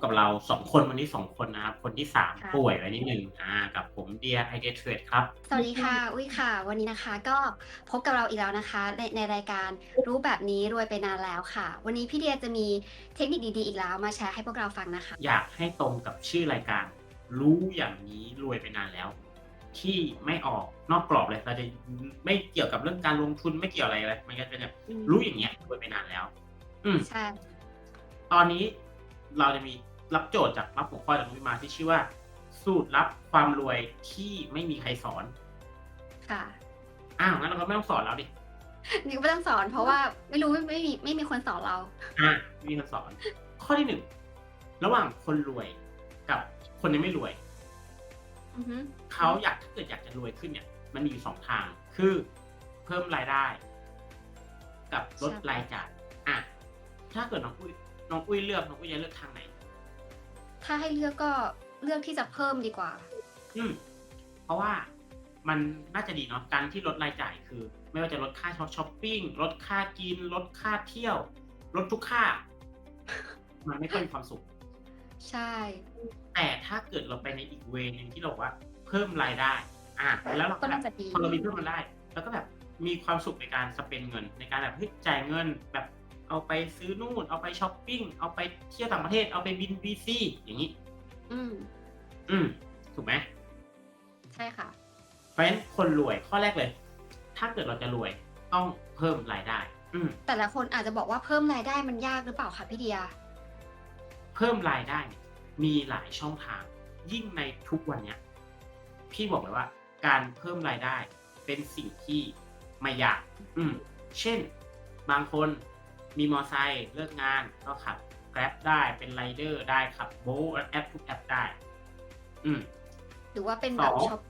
กลับมาพบกับเราสองคนวันนี้สองคนนะครับ คนที่สามค่ะป่วยไว้นิดหนึ่งอ่ากับผมเดียไอเดียเทรดครับ สวัสดีค่ะ อุ้ยค่ะ วันนี้นะคะก็พบกับเราอีกแล้วนะคะ ในในรายการรู้แบบนี้รวยไปนานแล้วค่ะ วันนี้พี่เดียจะมีเทคนิคดีๆอีกแล้วมาแชร์ให้พวกเราฟังนะคะ อยากให้ตรงกับชื่อรายการ รู้อย่างนี้รวยไปนานแล้ว ที่ไม่ออกนอกกรอบเลยเราจะไม่เกี่ยวกับเรื่องการลงทุนไม่เกี่ยวอะไรเลยมันก็เป็นแบบอืมรู้อย่างเงี้ยรวยไปนานแล้ว อืมใช่ตอนนี้ เราจะมีรับโจทย์จากรับหัวข้อจากนุ้ยมาที่ชื่อว่า สูตรลับความรวยที่ไม่มีใครสอน ค่ะ อ้าวงั้นเราก็ไม่ต้องสอนแล้วดินี่ก็ไม่ต้องสอนเพราะว่าไม่รู้ไม่ไม่มีไม่มีคนสอนเรา อะไม่มีคนสอน ข้อที่หนึ่งระหว่างคนรวยกับคนยังไม่รวยอือฮึเขาอยากถ้าเกิดอยากจะรวยขึ้นเนี่ย มันมีอยู่สองทาง คือเพิ่มรายได้ กับลดรายจ่ายอะถ้าเกิดน้องอุ้ย น้องอุ้ยเลือกน้องอุ้ยจะเลือกทางไหน ถ้าให้เลือกก็เลือกที่จะเพิ่มดีกว่า อืมเพราะว่ามันน่าจะดีเนาะการที่ลดรายจ่ายคือ ไม่ว่าจะลดค่าช้อปปิ้งลดค่ากิน ลดค่าเที่ยว ลดทุกค่า มันไม่ค่อยมีความสุข ใช่ แต่ถ้าเกิดเราไปในอีกเวนึงที่เราบอกว่า เพิ่มรายได้ อะแล้วเราก็ก็แบน่าบจะดีพอเรามีเพิ่มรายได้ แล้วก็แบบมีความสุขในการสเปนเงินในการแบบเฮ้ยจ่ายเงินแบบ เอาไปซื้อนู่น เอาไปช้อปปิ้ง เอาไปเที่ยวต่างประเทศ เอาไปบินบีซีอย่างนี้ อืม อืม ถูกไหมใช่ค่ะ เพราะฉะนั้นคนรวยข้อแรกเลย ถ้าเกิดเราจะรวยต้องเพิ่มรายได้ อืม แต่ละคนอาจจะบอกว่าเพิ่มรายได้มันยากหรือเปล่าคะพี่เดีย เพิ่มรายได้เนี่ยมีหลายช่องทาง ยิ่งในทุกวันเนี้ย พี่บอกเลยว่า การเพิ่มรายได้เป็นสิ่งที่ไม่ยาก อืม เช่น บางคน มีมอไซค์เลิกงานก็ขับ Grab ได้เป็นไรเดอร์ได้ขับโบแอปทุกแอปได้ อืมหรือว่าเป็นแบบสองช็อป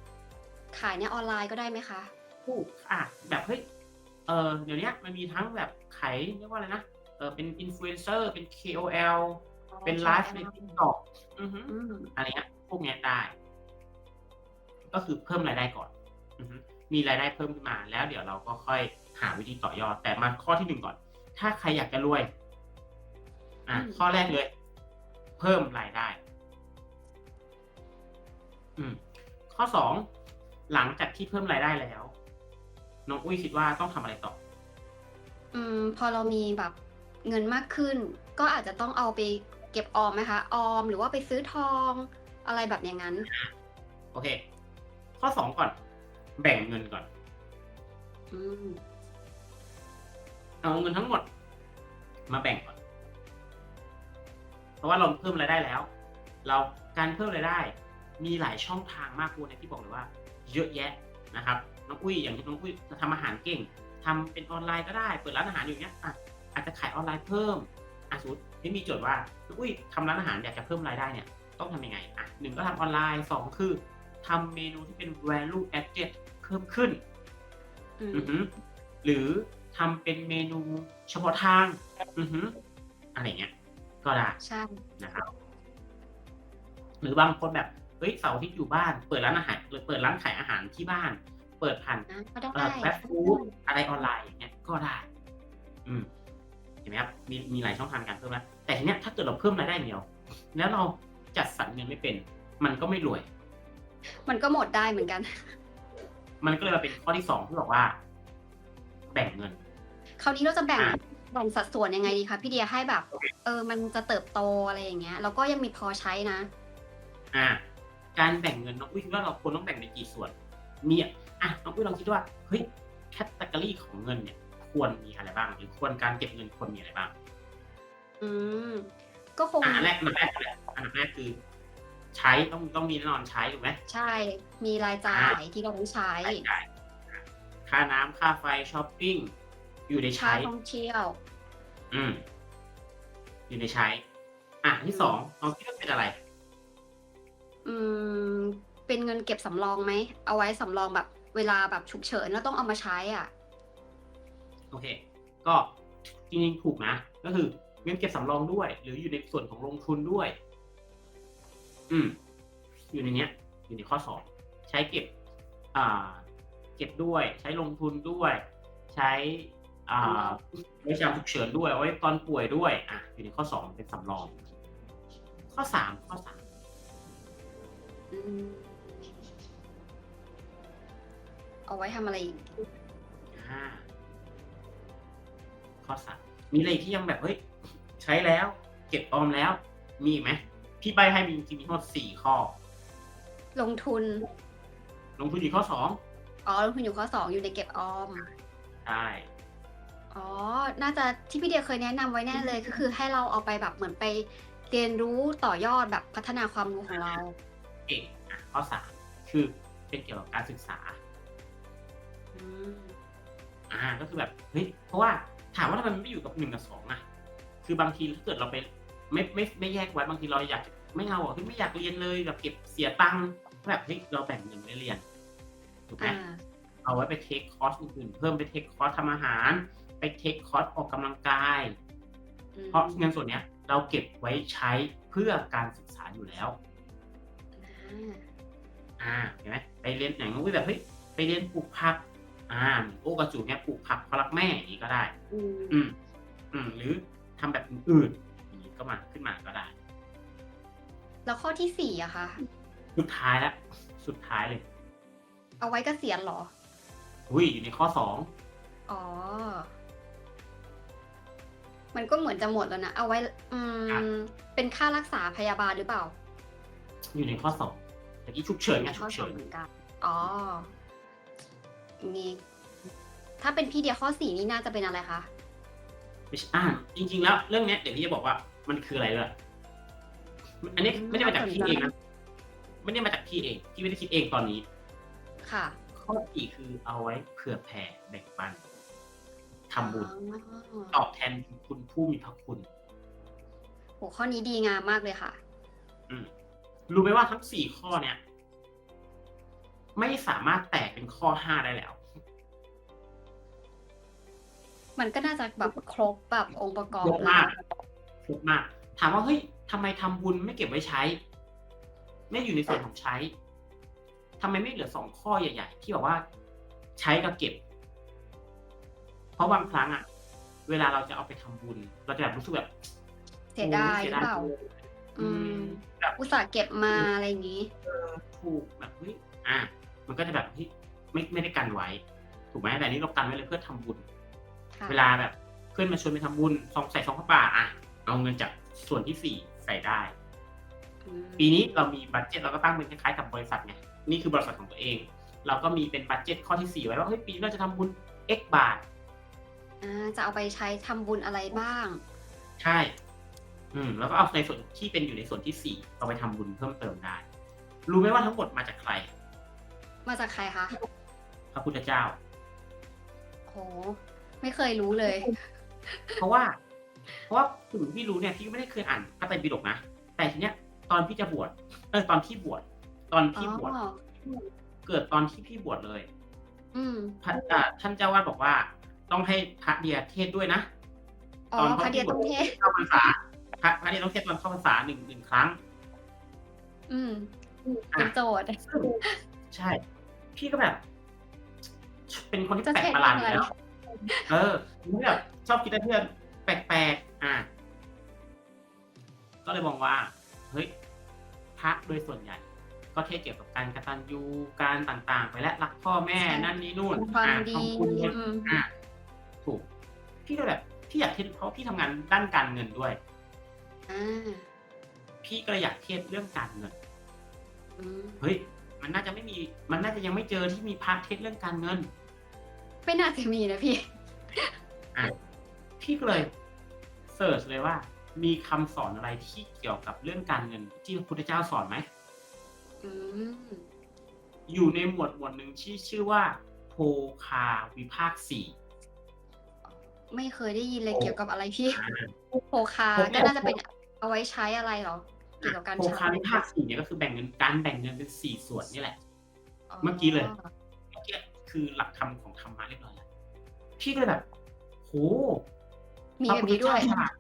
ขายในออนไลน์ก็ได้ไหมคะถูกอะแบบเฮ้ยเออเดี๋ยวนี้มันมีทั้งแบบขายเรียกว่าอะไรนะเออเป็นอินฟลูเอนเซอร์เป็น KOL เป็นไลฟ์ใน TikTok อือฮึอืมอะไรเงี้ยพวกเนี้ยได้ ก็คือเพิ่มรายได้ก่อนอือฮึมีรายได้เพิ่มขึ้นมา แล้วเดี๋ยวเราก็ค่อยหาวิธีต่อยอด แต่มาข้อที่หนึ่งก่อน ถ้าใครอยากจะรวย อะอืมข้อแรกเลย เพิ่มรายได้ อืม ข้อสองหลังจากที่เพิ่มรายได้แล้ว น้องอุ้ยคิดว่าต้องทำอะไรต่อ อืม พอเรามีแบบเงินมากขึ้น ก็อาจจะต้องเอาไปเก็บออมไหมคะ ออมหรือว่าไปซื้อทองอะไรแบบอย่างนั้น โอเค ข้อสองก่อน แบ่งเงินก่อน อืม เอาเงินทั้งหมด มาแบ่งก่อน เพราะว่าเราเพิ่มรายได้แล้ว เราการเพิ่มรายได้ มีหลายช่องทางมากคุณนะที่บอกเลยว่า เยอะแยะนะครับ น้องอุ้ยอย่างที่น้องอุ้ยจะทำอาหารเก่งทำเป็นออนไลน์ก็ได้ เปิดร้านอาหารอยู่เนี้ยอะอาจจะขายออนไลน์เพิ่มอะสมมติที่มีโจทย์ว่าน้องอุ้ยทำร้านอาหารอยากจะเพิ่มรายได้เนี่ยต้องทำยังไงอะหนึ่งก็ทำออนไลน์สองคือทำเมนูที่เป็น value added เพิ่มขึ้นอืมอือหือหรือ ทำเป็นเมนูเฉพาะทาง อือหืออะไรเงี้ย ก็ได้ใช่นะครับ หรือบางคนแบบเฮ้ยเสาร์อาทิตย์อยู่บ้าน เปิดร้านอาหารหรือเปิดร้านขายอาหารที่บ้าน เปิดผ่านนะก็ได้เอ่อแฟฟู้ดอะไรออนไลน์อย่างเงี้ยก็ได้ อืมเห็นไหมครับมีมีหลายช่องทางการเพิ่มแล้วแต่ทีเนี้ยถ้าเกิดเราเพิ่มรายได้อย่างเดียว แล้วเราจัดสรรเงินไม่เป็น มันก็ไม่รวย มันก็หมดได้เหมือนกัน มันก็เลยมาเป็นข้อที่สองที่บอกว่า แบ่งเงิน คราวนี้เราจะแบ่งอะแบ่งสัดส่วนยังไงดีคะพี่เดียให้แบบ เออ มันจะเติบโตอะไรอย่างเงี้ยแล้วก็ยังมีพอใช้นะ อ่า การแบ่งเงินน้องอุ้ยคิดว่าเราควรต้องแบ่งเป็นกี่ส่วน มีอะอะน้องอุ้ยลองคิดว่าเฮ้ยแคตตากรีของเงินเนี่ย ควรมีอะไรบ้างหรือควรการเก็บเงินควรมีอะไรบ้าง อืมก็คงอะอันแรกอันดับแรกเลยอันดับแรกคือใช้ต้องต้องมีแน่นอนใช้ถูกไหมใช่ มีรายจ่ายที่เราต้องใช้รายจ่ายอะค่าน้ำค่าไฟช้อปปิ้ง อยู่ในค่าใช้ ท่องเที่ยว อืม อยู่ในใช้ อะอันที่สองน้องคิดว่าเป็นอะไร อืม เป็นเงินเก็บสำรองไหม เอาไว้สำรองแบบเวลาแบบฉุกเฉินแล้วต้องเอามาใช้อะ โอเค ก็จริงๆถูกนะ ก็คือเงินเก็บสำรองด้วย หรืออยู่ในส่วนของลงทุนด้วย อืม อยู่ในเนี้ย อยู่ในข้อสองใช้เก็บ อ่า เก็บด้วย ใช้ลงทุนด้วย ใช้อ่า ไว้ยามฉุกเฉินด้วยเอาไว้ตอนป่วยด้วยอะอยู่ในข้อสองเป็นสำรอง ข้อสามข้อสามอืมเอาไว้ทำอะไรอีกอ่าข้อสามมีอะไรอีกที่ยังแบบเฮ้ยใช้แล้ว เก็บออมแล้ว มีอีกไหมพี่ใบให้มีจริงๆมีทั้งหมดสี่ข้อ ลงทุน ลงทุนอยู่ข้อสองอ๋อลงทุนอยู่ข้อสองอยู่ในเก็บออม ใช่ อ๋อ น่าจะที่พี่เดียเคยแนะนำไว้แน่เลยก็คือให้เราเอาไปแบบเหมือนไปเรียนรู้ต่อยอดแบบพัฒนาความรู้ของเราเก่งอะข้อสามคือเป็นเกี่ยวกับการศึกษา อืมอ่าก็คือแบบเฮ้ยเพราะว่าถามว่าทำไมมันไม่อยู่กับหนึ่งกับสองอะ คือบางทีถ้าเกิดเราไปไม่ไม่ไม่แยกไว้บางทีเราอยากไม่เอาอะคือไม่อยากเรียนเลยแบบเก็บเสียตังค์แบบเฮ้ยเราแบ่งเงินไว้เรียนถูกไหม อ่า เอาไว้ไปเทคคอร์สอื่นๆเพิ่มไปเทคคอร์สทำอาหาร ไปเทคคอร์สออกกำลังกายอืมเพราะเงินส่วนเนี้ยเราเก็บไว้ใช้เพื่อการศึกษาอยู่แล้ว อ่าอ่าเห็นไหมไปเรียนอย่างนู้นแบบเฮ้ยไปเรียนปลูกผัก อ่าโอ้กระจูเนี่ยปลูกผักเพราะรักแม่อย่างนี้ก็ได้ อืม อืมอืมหรือทำแบบอื่นๆอย่างนี้ก็มาขึ้นมาก็ได้ แล้วข้อที่สี่อะคะสุดท้ายแล้วสุดท้ายเลย เอาไว้เกษียณเหรอ อุ้ยอยู่ในข้อสองอ๋อ มันก็เหมือนจะหมดแล้วนะ เอาไว้ อืม เป็นค่ารักษาพยาบาลหรือเปล่า อยู่ในข้อสองแต่กี้ฉุกเฉินไงฉุข้อกสอเฉิงนเหมือนกัน อ๋อนี่ถ้าเป็นพี่เดียข้อสี่นี่น่าจะเป็นอะไรคะ ไม่ใช่อ่าจริง ๆ แล้วเรื่องเนี้ยเดี๋ยวพี่จะบอกว่ามันคืออะไรเลยอันนี้ไม่ได้มาจากพี่เองนะไม่ได้มาจากพี่เองพี่ไม่ได้คิดเองตอนนี้ ค่ะ ข้อสี่คือเอาไว้เผื่อแผ่แบ่งปัน ทำบุญอ๋อตอบแทนคุณผู้มีพระคุณโหข้อนี้ดีงามมากเลยค่ะ อืมรู้ไหมว่าทั้งสี่ข้อเนี้ยไม่สามารถแตกเป็นข้อห้าได้แล้ว มันก็น่าจะแบบครบแบบองค์ประกอบเยอะเลยมากเยอะมาก ถามว่าเฮ้ยทำไมทำบุญไม่เก็บไว้ใช้ ไม่อยู่ในส่วนของใช้ทำไมไม่เหลือสองข้อใหญ่ ๆ ที่บอกว่า ใช้กับเก็บ เพราะบางครั้งอะเวลาเราจะเอาไปทำบุญ เราจะแบบรู้สึกแบบเสียดายโอ้หรือเปล่าจังเลยอืมแบบอุตส่าห์เก็บมาอะไรอย่างนี้ถูกแบบเฮ้ยอะมันก็จะแบบเฮ้ยไม่ไม่ได้กันไว้ ถูกไหมแต่อันนี้เรากันไว้เลยเพื่อทำบุญค่ะเวลาแบบเพื่อนมาชวนไปทำบุญซองใส่ซองพระป่าอะเอาเงินจากส่วนที่สี่ใส่ได้อืมปีนี้เรามีบัตเจ็ตเราก็ตั้งเป็นคล้ายๆกับบริษัทไงนี่คือบริษัทของตัวเอง เราก็มีเป็นบัตเจ็ตข้อที่สี่ไว้ว่าเฮ้ยปีนี้เราจะทำบุญ x บาท อ่าจะเอาไปใช้ทำบุญอะไรบ้าง ใช่ อืม แล้วก็เอาในส่วนที่เป็นอยู่ในส่วนที่สี่เอาไปทำบุญเพิ่มเติมได้ รู้ไหมว่าทั้งหมดมาจากใคร มาจากใครคะพระพุทธเจ้า โห ไม่เคยรู้เลย เพราะว่า เพราะว่าถึงพี่รู้เนี่ยพี่ไม่ได้เคยอ่านพระไตรปิฎกนะ แต่ทีเนี้ยตอนพี่จะบวช เออตอนที่บวช ตอนอ๋ที่บวชอเกิดตอนที่พี่บวชเลย อืม พระอ่าท่านเจ้าวาดบอกว่า ต้องให้พระเดียเทศด้วยนะอ๋อพระเดียต้องเทศเข้าพรรษาพระพระเดียต้องเทศตอนเข้าพรรษาหนึ่งหนึ่งครั้ง อืมอะเป็นโจทย์ซึ่งใช่ พี่ก็แบบ เป็นคนที่จะแปลกเทศประหลาดอเรื่ยู่องอะไรแล้ว เออผมแบบชอบคิดอะไรที่มันแปลกๆอะก็เลยมองว่า เฮ้ยพระโดยส่วนใหญ่ ก็เทศเกี่ยวกับการกตัญญูการต่างๆ ไปและรักพ่อแม่ใช่นั่นนี่นู่นความอะดีทำบุญอืมอะถูก พี่ก็แบบพี่อยากเทศเพราะพี่ทำงานด้านการเงินด้วยอ่าพี่ก็เลยอยากเทศเรื่องการเงินอืมเฮ้ยมันน่าจะไม่มี มันน่าจะยังไม่เจอที่มีพระเทศเรื่องการเงิน ไม่น่าจะมีนะพี่อะพี่ก็เลยเสิร์ชเลยว่า มีคำสอนอะไรที่เกี่ยวกับเรื่องการเงิน ที่พระพุทธเจ้าสอนไหมอืมอยู่ในหมวดหมวดหนึ่งที่ชื่อว่าโภคาวิภาคสี่ ไม่เคยได้ยินเลยโอ้เกี่ยวกับอะไรพี่อ่าโพคาผมก็น่าจะเป็นเอาไว้ใช้อะไรเหรอ เกี่ยวกับการโภใช้คาวิภาคสี่เนี่ยก็คือแบ่งเงินการแบ่งเงินเป็นสี่ส่วนนี่แหละ เมื่อกี้เลย เมื่อกี้คือหลักธรรมของธรรมะเรียบร้อยแล้วพี่ก็เลยแบบโหมีแบบนี้ด้วยพระพุทธเจ้าฉลาด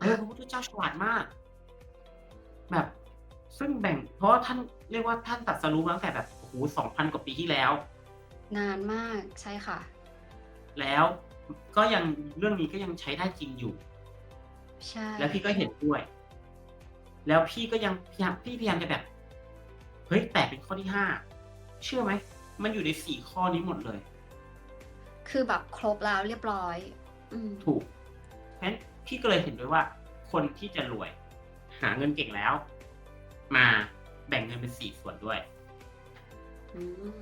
เออพระพุทธเจ้าฉลาดมาก แบบ ซึ่งแบ่ง เพราะว่าท่านเรียกว่าท่านตรัดสรู้มาตั้งแต่แบบโอ้โหสองพันกว่าปีที่แล้ว นานมากใช่ค่ะ แล้ว ก็ยังเรื่องนี้ก็ยังใช้ได้จริงอยู่ ใช่ แล้วพี่ก็เห็นด้วย แล้วพี่ก็ยังพยายามพี่พยายามจะแบบ เฮ้ยแต่เป็นข้อที่ห้าเชื่อไหม มันอยู่ในสี่ข้อนี้หมดเลย คือแบบครบแล้วเรียบร้อย อืมถูกเพราะฉะนั้นพี่ก็เลยเห็นด้วยว่า คนที่จะรวย หาเงินเก่งแล้ว มาแบ่งเงินเป็นสี่ส่วนด้วย อืม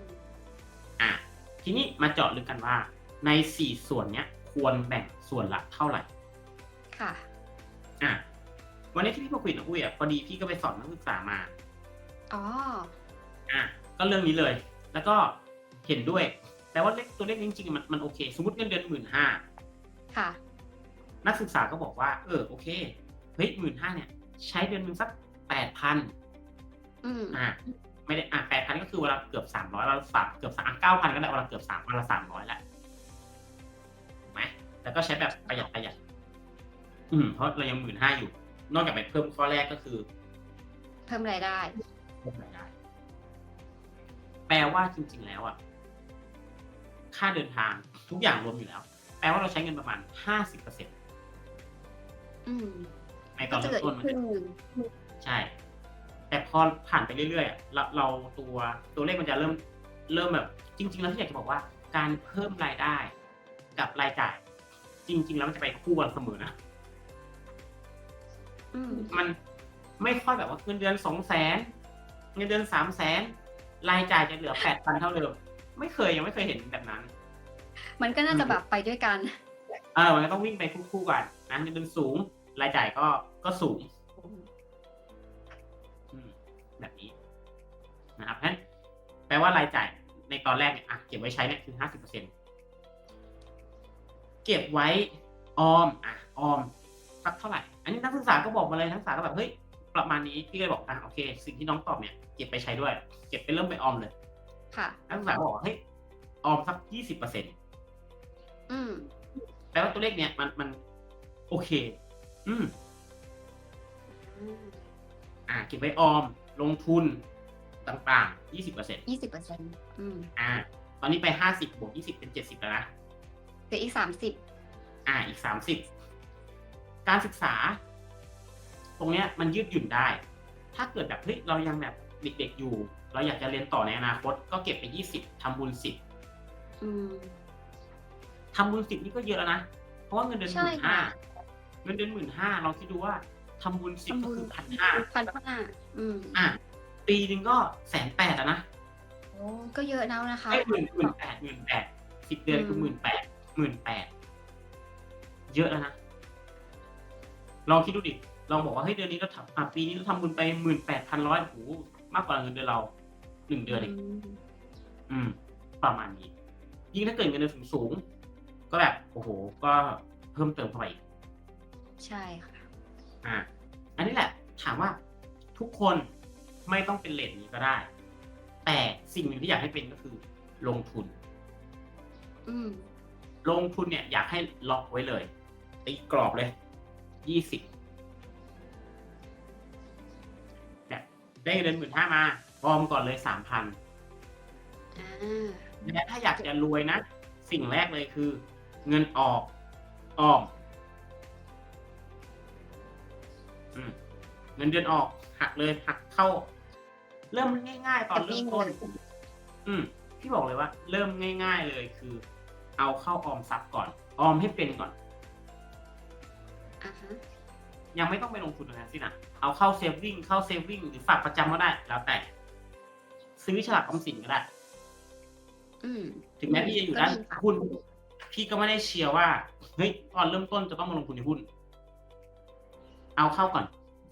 อะทีนี้มาเจาะลึกกันว่า ในสี่ส่วนเนี้ยควรแบ่งส่วนละเท่าไหร่ ค่ะ อะ วันนี้ที่พี่มาคุยกับอุ้ยอะพอดีพี่ก็ไปสอนนักศึกษามา อ๋อ อะ ก็เรื่องนี้เลย แล้วก็เห็นด้วย แต่ว่าเลขตัวเลขนี้จริงๆมันมันโอเค สมมติเงินเดือนหมื่นห้า ค่ะ นักศึกษาก็บอกว่า เออ โอเค เฮ้ยหมื่นห้าเนี่ย ใช้เดือนหนึ่งสักแปดพันอืมอะไม่ได้อะแปดพันก็คือเวลาเกือบสามร้อยเราสามเกือบสามเก้าพันก็ได้เวลาเกือบสามวันละสามร้อยแหละถูกไหม แล้วก็ใช้แบบประหยัดประหยัด อืม เพราะเรายังหมื่นห้าอยู่ นอกจากไปเพิ่มข้อแรกก็คือเพิ่มรายได้ เพิ่มรายได้ แปลว่าจริง ๆ แล้วอะ ค่าเดินทางทุกอย่างรวมอยู่แล้ว แปลว่าเราใช้เงินประมาณห้าสิบเปอร์เซ็นอืมในตก็อนจะเริ่เหลืมอต้อีนกมันครึ่งหนึ่งใช่ แต่พอผ่านไปเรื่อยๆอะเราเราตัวตัวเลขมันจะเริ่มเริ่มแบบ จริง ๆ แล้วที่อยากจะบอกว่า การเพิ่มรายได้ กับรายจ่าย จริง ๆ แล้วมันจะไปคู่กันเสมอนะอืมมันไม่ค่อยแบบว่าเงินเดือนสองแสนเงินเดือนสามแสนรายจ่ายจะเหลือแปดพันเท่าเดิมไม่เคยยังไม่เคยเห็นแบบนั้น มันก็น่าจะแบบไปด้วยกัน เออมันก็ต้องวิ่งไปคู่ๆกันนะเงินเดือนสูง รายจ่ายก็ก็สูงอืมแบบนี้นะครับเพราะฉะนั้นแปลว่ารายจ่ายในตอนแรกเนี่ยอะเก็บไว้ใช้เนี่ยคือห้าสิบเปอร์เซ็น เก็บไว้ออมอะออมสักเท่าไหร่ อันนี้นักศึกษาก็บอกมาเลยนักศึกษาก็แบบเฮ้ยประมาณนี้พี่ก็เลยบอกอะโอเค สิ่งที่น้องตอบเนี่ยเก็บไปใช้ด้วย เก็บไปเริ่มไปออมเลย ค่ะนักศึกษาก็บอกว่าเฮ้ยออมสักยี่สิบเปอร์เซ็นอืมแปลว่าตัวเลขเนี่ยมันมันโอเค อืมอืมอ่าเก็บไว้ออม ลงทุนต่างๆ20%อยี่สิบเปอร์เซ็นต์อืมอ่า ตอนนี้ไป50บวก20เป็น70แล้วนะ เหลืออีกสามสิบอ่าอีก30การศึกษา ตรงเนี้ยมันยืดหยุ่นได้ ถ้าเกิดแบบเฮ้ยเรายังแบบเด็กๆอยู่ เราอยากจะเรียนต่อในอนาคต ก็เก็บไป20ทำบุญ10อืมทำบุญ10นี่ก็เยอะแล้วนะ เพราะว่าเงินเดือนหใช่มื่นห้าค่ะเงินเดือนหมื่นห้าเราคิดดูว่าทำบุญ10ก็คือพันห้าพันห้าอืมอะปีหนึ่งก็แสนแปดอะนะโอ้ก็เยอะแล้วนะคะไอ้หมื่นหมื่นแปดหมื่นแปดสิบเดือนคือหมื่นแปด หมื่นแปดเยอะแล้วนะลองคิดดูดิลองบอกว่าเฮ้ยเดือนนี้เราทำอะปีนี้เราทำบุญไปหมื่นแปดพันร้อยโอ้โหมากกว่าเงินเดือนเราหนึ่งเดือนเองมอืม ประมาณนี้ ยิ่งถ้าเกิดเงินเดือนสูงสูงๆก็แบบโอ้โห ก็เพิ่มเติมเข้าไปอีกใช่ค่ะ อะอันนี้แหละ ถามว่าทุกคนไม่ต้องเป็นเลทนี้ก็ได้ แต่สิ่งหนึ่งที่อยากให้เป็นก็คือ ลงทุน อืม ลงทุนเนี่ยอยากให้ล็อกไว้เลยตีกรอบเลยยี่สิบแบบได้เงินหมื่นห้ามาออมก่อนเลยสามพันอ่าและถ้าอยากจะรวยนะ สิ่งแรกเลยคือ เงินออกออมอืมเงินเดือนออกหักเลยหักเข้า เริ่มง่าย ๆ ตอนเริ่มต้นอืมพี่บอกเลยว่า เริ่มง่าย ๆเลยคือ เอาเข้าออมทรัพย์ก่อน ออมให้เป็นก่อน อ่าฮะยังไม่ต้องไปลงทุนอะไรทั้งสิ้นอะเอาเข้าเซฟวิ่งเข้าเซฟวิ่งหรือฝากประจำก็ได้ แล้วแต่ ซื้อฉลากออมสินก็ได้ อืม ถึงแม้พี่จะอยู่ด้านก็ดีค่ะ หุ้น พี่ก็ไม่ได้เชียร์ว่าเฮ้ยตอนเริ่มต้นจะต้องมาลงทุนในหุ้น เอาเข้าก่อน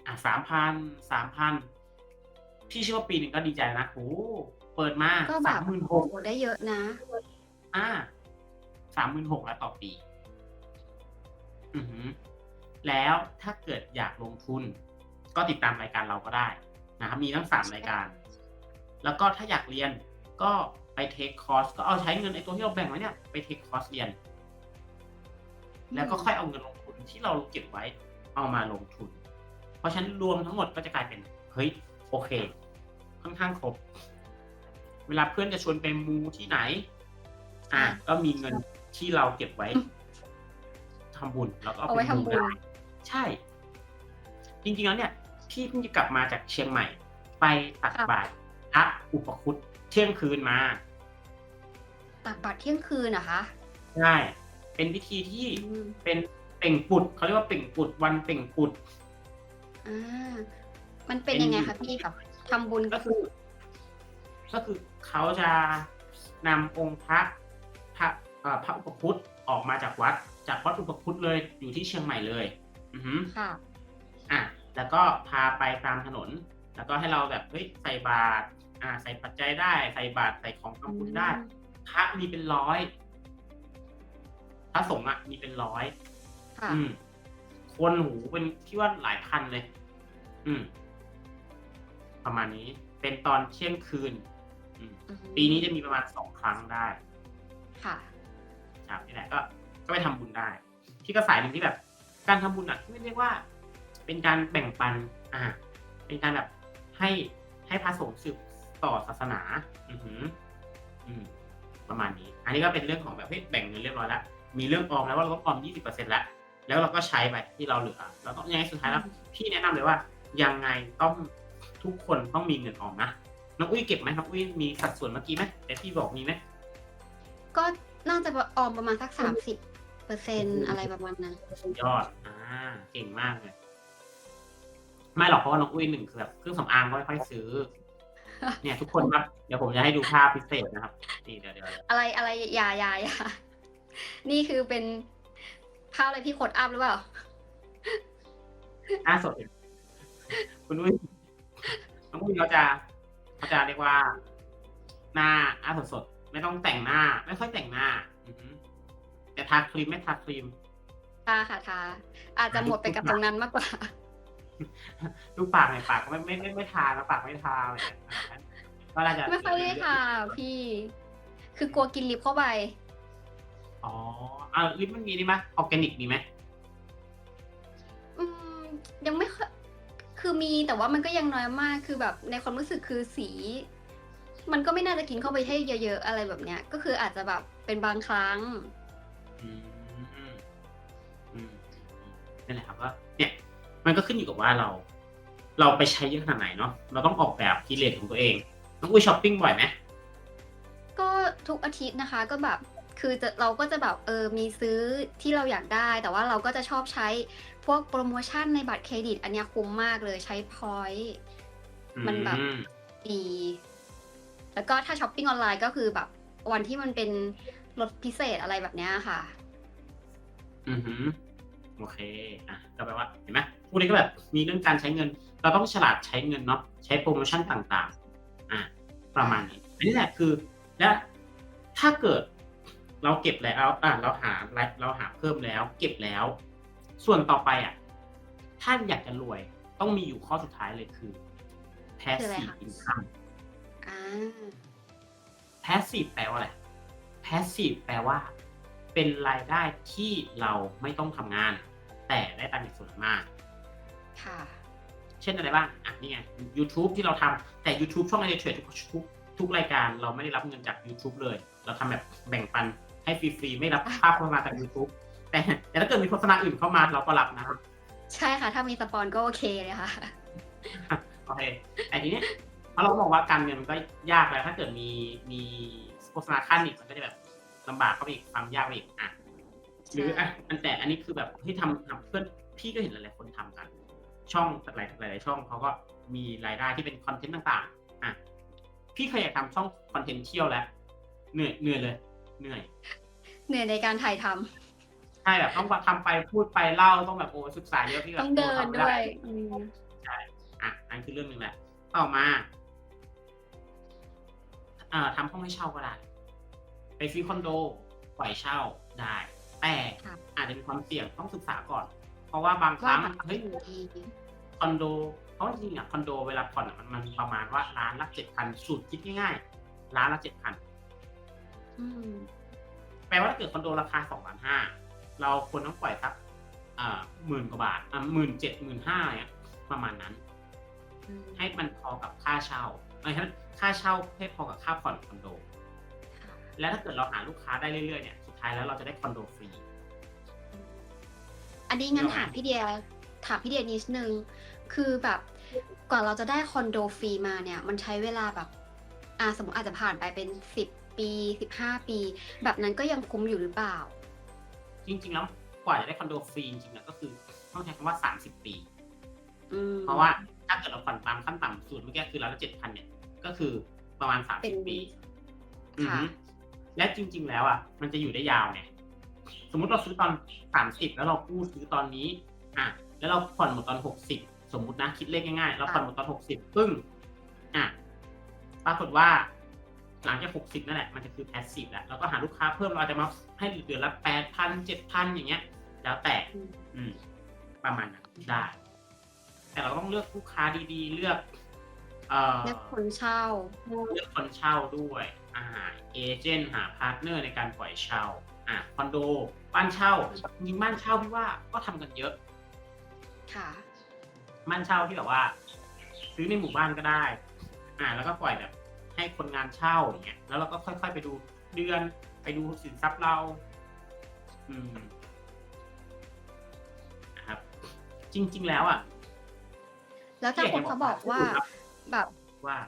อะสามพันสามพันพี่เชื่อว่าปีหนึ่งก็ดีใจนะโอ้เปิดมาก็แบสาบมหมื่นหโอ้กโหได้เยอะนะ อ่า สามหมื่นหกล้วต่อปีอือหือแล้วถ้าเกิดอยากลงทุน ก็ติดตามรายการเราก็ได้นะครับมีทั้งสามรายการ แล้วก็ถ้าอยากเรียนก็ไปเทคคอร์สก็เอาใช้เงินไอ้ตัวที่เราแบ่งไว้เนี่ยไปเทคคอร์สเรียน แล้วก็ค่อยเอาเงินลงทุนที่เราเก็บไว้เอามาลงทุน เพราะฉะนั้นรวมทั้งหมดก็จะกลายเป็นเฮ้ยโอเค ค่อนข้างครบ เวลาเพื่อนจะชวนไปมูที่ไหน อะก็มีเงิน ที่เราเก็บไว้ทำบุญแล้วก็เอาไว้ทำบุญได้ใช่ จริงๆแล้วเนี่ยพี่เพิ่งจะกลับมาจากเชียงใหม่ ไปตักครับบาตรพระอุปคุตเที่ยงคืนมาตักบาตรเที่ยงคืนเหรอคะใช่เป็นพิธีที่อืมเป็นเป่งปุดเขาเรียกว่าเป่งปุดวันเป่งปุดอ่ามันเป็นเป็นยังไงคะพี่แบบทำบุญก็คือ ก็คือเขาจะนำองค์พระพระเอ่อ พระอุปคุตออกมาจากวัด จากวัดอุปคุตเลยอยู่ที่เชียงใหม่เลยอือหือค่ะอะแล้วก็พาไปตามถนน แล้วก็ให้เราแบบเฮ้ยใส่บาตรอ่า ใส่ปัจจัยได้ ใส่บาตรใส่ของทำบุญได้พระมีเป็นร้อยพระสงฆ์อะมีเป็นร้อยค่ะอืม คนหูเป็นที่ว่าหลายพันเลย อืม ประมาณนี้ เป็นตอนเที่ยงคืนอืมอืมปีนี้จะมีประมาณสองครั้งได้ ค่ะ ครับนี่แหละก็ก็ไปทำบุญได้ ที่ก็สายหนึ่งที่แบบ การทำบุญอะที่เรียกว่า เป็นการแบ่งปันอ่าเป็นการแบบให้ให้พระสงฆ์สืบต่อศาสนา อือหือ อืมประมาณนี้ อันนี้ก็เป็นเรื่องของแบบเฮ้ยแบ่งเงินเรียบร้อยแล้ว มีเรื่องออมแล้วว่าเราต้องออม 20%แล้ว แล้วเราก็ใช้ไปที่เราเหลือแล้วก็ยังไงสุดท้ายแล้ว พี่แนะนำเลยว่า ยังไงต้องทุกคนต้องมีเงินออมนะ น้องอุ้ยเก็บไหมน้องอุ้ยมีสัดส่วนเมื่อกี้ไหมแต่พี่บอกมีไหม ก็ น่าจะออมประมาณสักสามสิบเปอร์เซ็นอะไรประมาณนั้น สุดยอด อ่า เก่งมากเลย ไม่หรอกเพราะว่าน้องอุ้ยหนึ่งคือแบบเครื่องสำอางก็ไม่ค่อยซื้อ เนี่ย ทุกคนครับ เดี๋ยวผมจะให้ดูภาพพิเศษนะครับ นี่เดี๋ยวเดี๋ยวอะไรอะไรอยาอยาอยานี่คือเป็นภาพอะไรพี่โคดอัพหรือเปล่า หน้าสดเลยคุณอุ้ยน้องอุ้ยเขาจะเขาจะเรียกว่า หน้าหน้าสดสดๆ ไม่ต้องแต่งหน้า ไม่ค่อยแต่งหน้าอือหือแต่ทาครีมไม่ทาครีมทาค่ะทาอาจจะหมดไปกับตรงนั้นมากกว่าดูปากหน่อยปากก็ไม่ไม่ไม่ไม่ทาแล้วปากไม่ทาอะไรอย่างเงี้ยก็น่าจะไม่ค่อยได้ทาพี่ คือกลัวกินลิปเข้าไปอ๋ออ่าลิปมันมีนี่ไหมออร์แกนิกมีไหมอืมยังไม่ค่อยคือมีแต่ว่ามันก็ยังน้อยมากคือแบบในความรู้สึกคือสี มันก็ไม่น่าจะกินเข้าไปให้เยอะๆอะไรแบบเนี้ย ก็คืออาจจะแบบเป็นบางครั้งอืมอืมอืมนั่นแหละครับว่าเนี่ย มันก็ขึ้นอยู่กับว่าเรา เราไปใช้เยอะขนาดไหนเนาะเราต้องออกแบบกิเลสของตัวเองน้องอุ้ยช้อปปิ้งบ่อยไหมก็ทุกอาทิตย์นะคะก็แบบคือจะเราก็จะแบบเออมีซื้อที่เราอยากได้ แต่ว่าเราก็จะชอบใช้พวกโปรโมชั่นในบัตรเครดิต อันเนี้ยคุ้มมากเลยใช้พอยต์มันแบบอืดี แล้วก็ถ้าช้อปปิ้งออนไลน์ก็คือแบบวันที่มันเป็นลดพิเศษอะไรแบบเนี้ยค่ะ อือหือโอเค อะ ก็แปลว่า เห็นไหมพวกนี้ก็แบบมีเรื่องการใช้เงิน เราต้องฉลาดใช้เงินเนาะ ใช้โปรโมชั่นต่างๆ อะ ประมาณนี้ อันนี้แหละคือ และถ้าเกิดเราเก็บแล้วอะเราหา เราหาเพิ่มแล้ว เก็บแล้ว ส่วนต่อไปอะ ถ้าอยากจะรวย ต้องมีอยู่ข้อสุดท้ายเลยคือคืออะไร passive คะ income อ่า passive แปลว่าอะไร passive แปลว่า เป็นรายได้ที่เราไม่ต้องทำงาน แต่ได้ตังค์อีกส่วนมาก ค่ะ เช่นอะไรบ้างอะนี่ไง YouTube ที่เราทำแต่ YouTube ช่องไอเทรดทุกทุกทุกรายการเราไม่ได้รับเงินจาก YouTube เลย เราทำแบบแบ่งปันให้ฟรีๆ ไม่รับค่าโฆษณาจาก YouTube แต่แต่ถ้าเกิดมีโฆษณาอื่นเข้ามาเราก็รับนะครับใช่ค่ะ ถ้ามีสปอนก็โอเคเลยค่ะ โอเคแต่ทีเนี้ย เพราะเราบอกว่าการเงินมันก็ยากแล้ว ถ้าเกิดมีมีโฆษณาขั้นอีกมันก็จะแบบลำบากเข้าไปอีกความยากไปอีกอะหรืออะอันแต่อันนี้คือแบบที่ทำทำเพื่อนพี่ก็เห็นหลายๆคนทำกัน ช่องหลายหลายๆช่องเขาก็มีรายได้ที่เป็นคอนเทนต์ต่างๆอะพี่เคยอยากทำช่องคอนเทนต์เที่ยวแล้วเหนื่อยเหนื่อยเลย เหนื่อย เหนื่อยในการถ่ายทำใช่แบบต้องทำไปพูดไปเล่าต้องแบบโอ้ศึกษาเยอะพี่แบบต้องเดินโทำไม่ด้วยอืม อะนั่นคือเรื่องหนึ่งแหละ ต่อมาเอ่อ ทำห้องให้เช่าก็ได้ ไปซื้อคอนโดปล่อยเช่าได้ แต่อาจจะมีความเสี่ยงต้องศึกษาก่อน เพราะว่าบางคว่ารั้งแบบเฮ้ยดีคอนโดเพราะจริงๆอะคอนโดเวลาผ่อนอะมันมันประมาณว่าล้านละเจ็ดพันสูตรคิดง่ายๆล้านละเจ็ดพันอืมแปลว่าถ้าเกิดคอนโดราคาสองล้านห้าเราควรต้องปล่อยสักอ่าหมื่นกว่าบาทอ่าหมื่นเจ็ดหมื่นห้าเนี่ยประมาณนั้นอืมให้มันพอกับค่าเช่าเอ้ยให้ มันค่าเช่าให้พอกับค่าผ่อนคอนโดค่ะแล้วถ้าเกิดเราหาลูกค้าได้เรื่อยๆเนี่ยสุดท้ายแล้วเราจะได้คอนโดฟรี อันนี้งั้นเดี๋ยวถามพี่เดียถามพี่เดียนิดนึง คือแบบกว่าเราจะได้คอนโดฟรีมาเนี่ย มันใช้เวลาแบบอ่าสมมติอาจจะผ่านไปเป็นสิบปีสิบห้าปี แบบนั้นก็ยังคุ้มอยู่หรือเปล่า จริงๆแล้วกว่าจะได้คอนโดฟรีจริงๆอะก็คือต้องใช้คำว่า30ปี อืมเพราะว่าถ้า เกิดเราผ่อนตามขั้นต่ำสุดเมื่อกี้คือร้านละเจ็ดพันเนี่ยก็คือประมาณเป็น30ปีอือค่ะฮึและจริง ๆ แล้วอะ มันจะอยู่ได้ยาวไงสมมุติเราซื้อตอน30แล้วเรากู้ซื้อตอนนี้อะแล้วเราผ่อนหมดตอน60สมมุตินะคิดเลขง่ายๆเราผ่อนหมดตอน60ปึ้งอะปรากฏว่า หลังจาก60นั่นแหละมันจะคือ passive แล้วเราก็หาลูกค้าเพิ่มเราอาจจะมาให้เดือนละ8,000 7,000อย่างเงี้ย แล้วแต่ อืมอืมประมาณนั้นได้ แต่เราต้องเลือกลูกค้าดีๆ เลือกเอ่อเลือกคนเช่า เลือกคนเช่าด้วยอ่าเอเจนต์หาพาร์ทเนอร์ในการปล่อยเช่าอ่าคอนโด บ้านเช่าจริงๆบ้านเช่าพี่ว่าก็ทำกันเยอะ ค่ะ บ้านเช่าที่แบบว่า ซื้อในหมู่บ้านก็ได้ อ่า แล้วก็ปล่อยแบบ ให้คนงานเช่าอย่างเงี้ยแล้วเราก็ค่อยๆไปดูเดือนไปดูสินทรัพย์เรา อืมนะครับ จริง ๆ แล้วอะ แล้วแต่คนเขาบอกว่าแบบว่า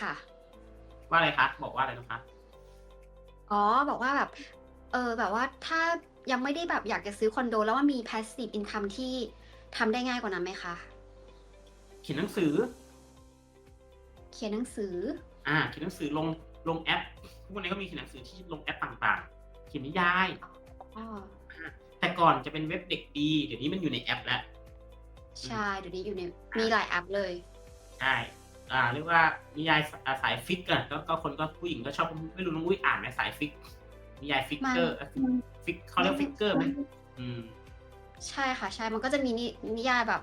ค่ะ ว่าอะไรคะบอกว่าอะไรนะคะอ๋อ บอกว่าแบบ เออแบบว่าถ้ายังไม่ได้แบบอยากจะซื้อคอนโด แล้วมันมี passive income ที่ทำได้ง่ายกว่านั้นไหมคะ เขียนหนังสือ เขียนหนังสือ อ่า เขียนหนังสือลงลงแอปทุกวันนี้ก็มีเขียนหนังสือที่ลงแอปต่างๆ เขียนนิยายอ๋อแต่ก่อนจะเป็นเว็บเด็กดี เดี๋ยวนี้มันอยู่ในแอปแล้ว ใช่เดี๋ยวนี้อยู่ในมีหลายแอปเลยใช่อ่าเรียกว่านิยายสอ่าสายฟิกอะก็ก็คนก็ผู้หญิงก็ชอบไม่รู้น้องอุ้ยอ่านไหมสายฟิกนิยายฟิกเกอร์เอ่อฟิกเขาเรียกฟิกเกอร์ไหมอืมใช่ค่ะ ใช่มันก็จะมีนินิยายแบบ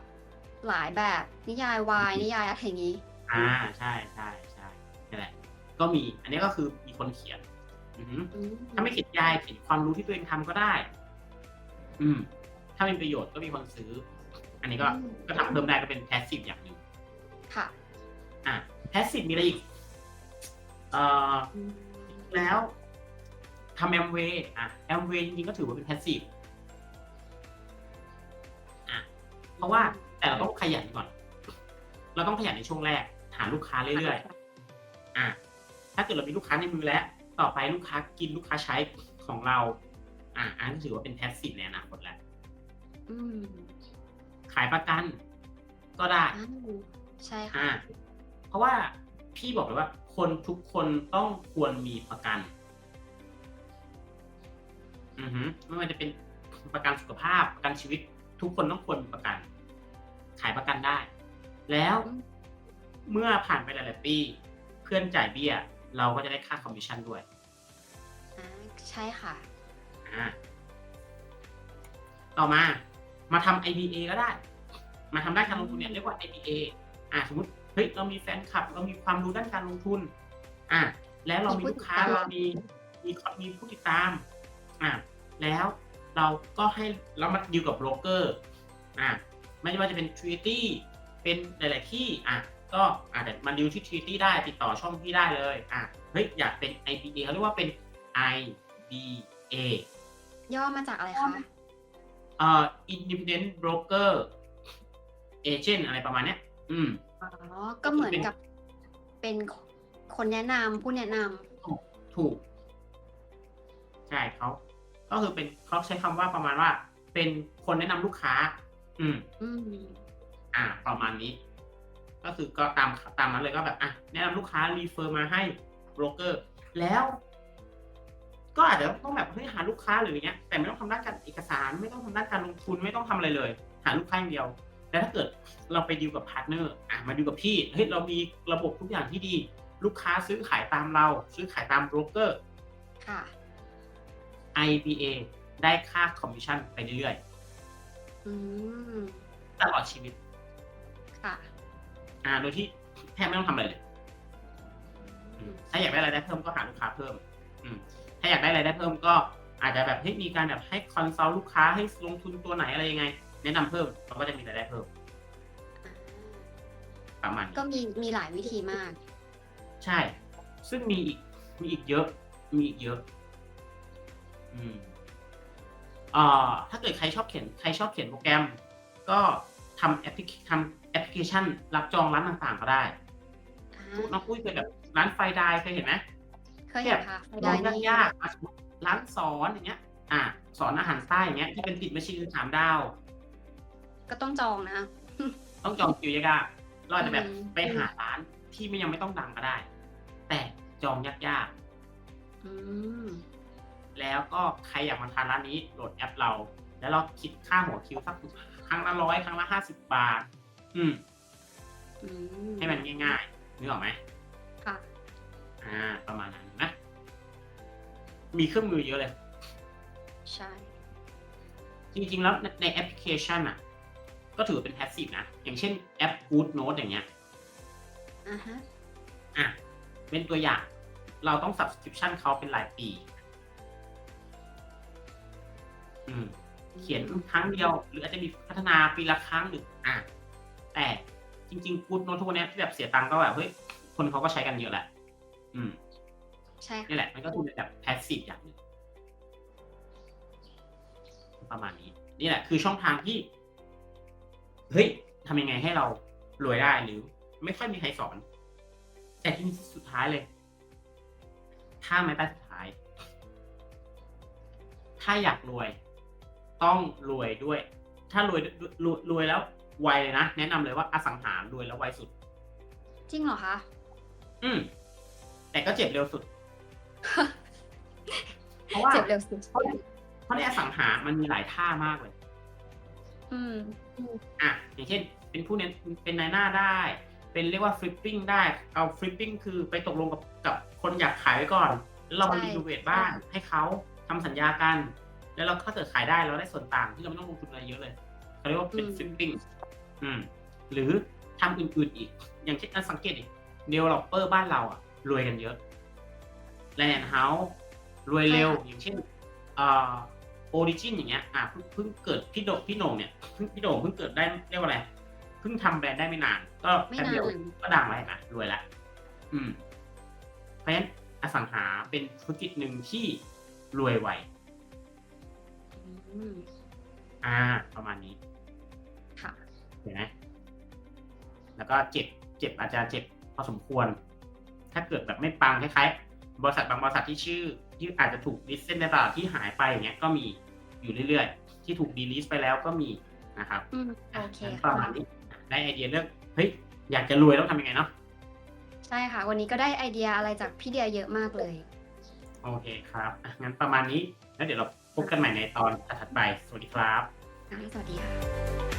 หลายแบบ นิยายวายนิยายอะไรอย่างนี้ อ่าใช่ใช่ใช่นั่นแหละ ก็มี อันนี้ก็คือมีคนเขียนอือหืออืมถ้าไม่เขียนยายเขียนความรู้ที่ตัวเองทำก็ได้ อืม ถ้าเป็นประโยชน์ก็มีคนซื้อ อันนี้ก็ก็ทำเพิ่มได้ก็เป็นแพสซีฟอย่างหนึ่งค่ะ อะแพสซีฟมีอะไรอีก เอ่ออืมแล้วทำแอมเวย์อะแอมเวย์จริงๆก็ถือว่าเป็นแพสซีฟอะเพราะว่าแต่เราต้องขยันก่อน เราต้องขยันในช่วงแรก หาลูกค้าเรื่อยๆอะถ้าเกิดเรามีลูกค้าในมือแล้ว ต่อไปลูกค้ากินลูกค้าใช้ของเรา อะอันนั้นถือว่าเป็นแพสซีฟในอนาคตแล้ว อืม ขายประกันก็ได้อ้าวใช่ค่ะอ่าเพราะว่าพี่บอกเลยว่า คนทุกคนต้องควรมีประกัน อือฮึไม่ว่าจะเป็นประกันสุขภาพประกันชีวิต ทุกคนต้องควรมีประกัน ขายประกันได้ แล้วเมื่อผ่านไปหลายๆปี เพื่อนจ่ายเบี้ย เราก็จะได้ค่าคอมมิชชั่นด้วยอ่าใช่ค่ะอ่าต่อมา มาทำ IBA ก็ได้ มาทำด้านการลงทุนเนี่ยเรียกว่า IBA อ่าสมมติเฮ้ยเรามีแฟนคลับ เรามีความรู้ด้านการลงทุน อ่าแล้วเรามีลูกค้ามีผู้ติดตามเรามีมีมีผู้ติดตามอ่าแล้วเราก็ให้เรามาดีลกับโบรกเกอร์อ่าไม่ว่าจะเป็น Treaty เป็นหลาย ๆ ที่อะก็อาจจะมาดีลที่ Treaty ได้ติดต่อช่องพี่ได้เลยอะเฮ้ยอยากเป็น IBA เขาเรียกว่าเป็น IBA ย่อมาจากอะไรคะเอ่อ independent broker agent อะไรประมาณเนี้ย อืม อ๋อ ก็เหมือนกับเป็นคนแนะนำผู้แนะนถูก ใช่เขาก็คือเป็นเขาใช้คำว่าประมาณว่า เป็นคนแนะนำลูกค้า อืมำอืมอ่า ประมาณนี้ ก็คือก็ตามตามนั้นเลยก็แบบอะแนะนำลูกค้ารีเฟอร์มาให้โบรกเกอร์ แล้ว ก็อาจจะต้องแบบเฮ้ยหาลูกค้าหรืออย่างเงี้ยแต่ไม่ต้องทำด้านการเอกสารไม่ต้องทำด้านการลงทุนไม่ต้องทำอะไรเลย หาลูกค้าอย่างเดียวแล้วถ้าเกิดเราไปดีลกับพาร์ทเนอร์อะมาดีลกับพี่เฮ้ยเรามีระบบทุกอย่างที่ดี ลูกค้าซื้อขายตามเรา ซื้อขายตามโบรกเกอร์ ค่ะ IBA ได้ค่าคอมมิชชั่นไปเรื่อยอืมๆตลอดชีวิต ค่ะ อ่า โดยที่แทบไม่ต้องทำอะไรเลยอืมถ้าอยากได้รายได้เพิ่มก็หาลูกค้าเพิ่ม อืม ถ้าอยากได้รายได้เพิ่มก็อาจจะแบบให้ยมีการแบบให้คอนซัลท์ลูกค้าให้ลงทุนตัวไหนอะไรยังไง แนะนำเพิ่มเราก็จะมีรายได้เพิ่มอ่าประมาณนี้ก็มีมีหลายวิธีมาก ใช่ ซึ่งมีอีกมีอีกเยอะ มีอีกเยอะ อืมเอ่อถ้าเกิดใครชอบเขียนใครชอบเขียนโปรแกรม ก็ทำแอปพลิเคทำแอปพลิเคชัน รับจองร้านต่างๆก็ได้อ่าน้องปุ้ยเคยแบบร้านไฟไดายเคยเห็นไหม เคยเห็นค่ะร้านได้นี่ยากๆอะสมมุติร้านสอนอย่างเงี้ย อะสอนอาหารใต้อย่างเงี้ยที่เป็นติดไม่ชีสามดาว ก็ต้องจองนะต้องจองคิวยากๆเราอาจจะแบบอืมไปหาร้านที่ไม่ยังไม่ต้องดังก็ได้ แต่จองยากอืมๆ แล้วก็ใครอยากมาทานร้านนี้โหลดแอปเรา แล้วเราคิดค่าหัวคิวสักครั้งละร้อยครั้งละห้าสิบบาท อืม อืมให้มันง่ายๆนึกออกไหมค่ะ อ่าประมาณนั้นนะ มีเครื่องมือเยอะเลย ใช่ จริงๆแล้วในในแอปพลิเคชันอะ ก็ถือเป็นแพสซีฟนะ อย่างเช่นแอป Good Note อย่างเงี้ยอ่าฮะอะเป็นตัวอย่าง เราต้อง subscription เขาเป็นรายปี อืม เขียนครั้งเดียว หรืออาจจะมีพัฒนาปีละครั้งหรืออะแต่จริงๆ Good Note ทุกวันเนี้ยที่แบบเสียตังค์ก็แบบเฮ้ยคนเขาก็ใช้กันเยอะแหละ อืมใช่ค่ะนี่แหละ มันก็คือแบบแพสซีฟอย่างหนึ่งประมาณนี้ นี่แหละ คือช่องทางที่ เฮ้ยทำยังไงให้เรารวยได้หรือ ไม่ค่อยมีใครสอน แต่ที่สุดท้ายเลย ถ้าไม้ใต้สุดท้าย ถ้าอยากรวย ต้องรวยด้วย ถ้ารวยรวยรวยแล้วไวเลยนะ แนะนำเลยว่าอสังหารวยแล้วไวสุด จริงเหรอคะ อืม แต่ก็เจ็บเร็วสุด เพราะว่าเจ็บเร็วสุดเพราะเพราะในอสังหามันมีหลายท่ามากเลย อืมอะอย่างเช่น เป็นผู้เน้นเป็นนายหน้าได้ เป็นเรียกว่าฟลิปปิ้งได้ เอาฟลิปปิ้งคือไปตกลงกับกับคนอยากขายไว้ก่อน แล้วเรามาใช่รีโนเวทบ้านให้เขาทำสัญญากัน แล้วเราถ้าเกิดขายได้เราได้ส่วนต่างที่เราไม่ต้องลงทุนอะไรเยอะเลยเขาเรียกว่าเป็นฟลิปปิ้งอืม หรือทำอื่นๆอีก อย่างเช่นอะสังเกตดิเดเวลลอปเปอร์บ้านเราอะ รวยกันเยอะแลนด์เฮาส์รวยเร็ว อย่างเช่นเอ่อโอริจินอย่างเงี้ยอะเพิ่งเพิ่งเกิดพี่โดพี่โหน่งเนี่ยเพิ่งพี่โหน่งเพิ่งเกิดได้เรียกว่าอะไรเพิ่งทำแบรนด์ได้ไม่นาน ก็ไม่แป๊บนานเดียวก็ดังแล้วเห็นไหมรวยละอืม เพราะฉะนั้นอสังหาเป็นธุรกิจหนึ่งที่รวยไวอืมอ่า ประมาณนี้ ค่ะเห็นไหมแล้วก็เจ็บ เจ็บอาจจะเจ็บพอสมควร ถ้าเกิดแบบไม่ปังคล้ายๆ บริษัทบางบริษัทที่ชื่อ ที่อาจจะถูกดิสเซนในตลาดที่หายไปอย่างเงี้ยก็มีอยู่เรื่อยๆ ที่ถูกดีลิสไปแล้วก็มีนะครับอืมโอเคงั้นปค่ะระมาณนี้ได้ไอเดียเรื่องเฮ้ยอยากจะรวยต้องทำยังไงเนาะใช่ค่ะ วันนี้ก็ได้ไอเดียอะไรจากพี่เดียเยอะมากเลย โอเคครับอะงั้นประมาณนี้แล้วเดี๋ยวเราพบกันใหม่ในตอนถัดๆไปสวัสดีครับสวัสดีค่ะ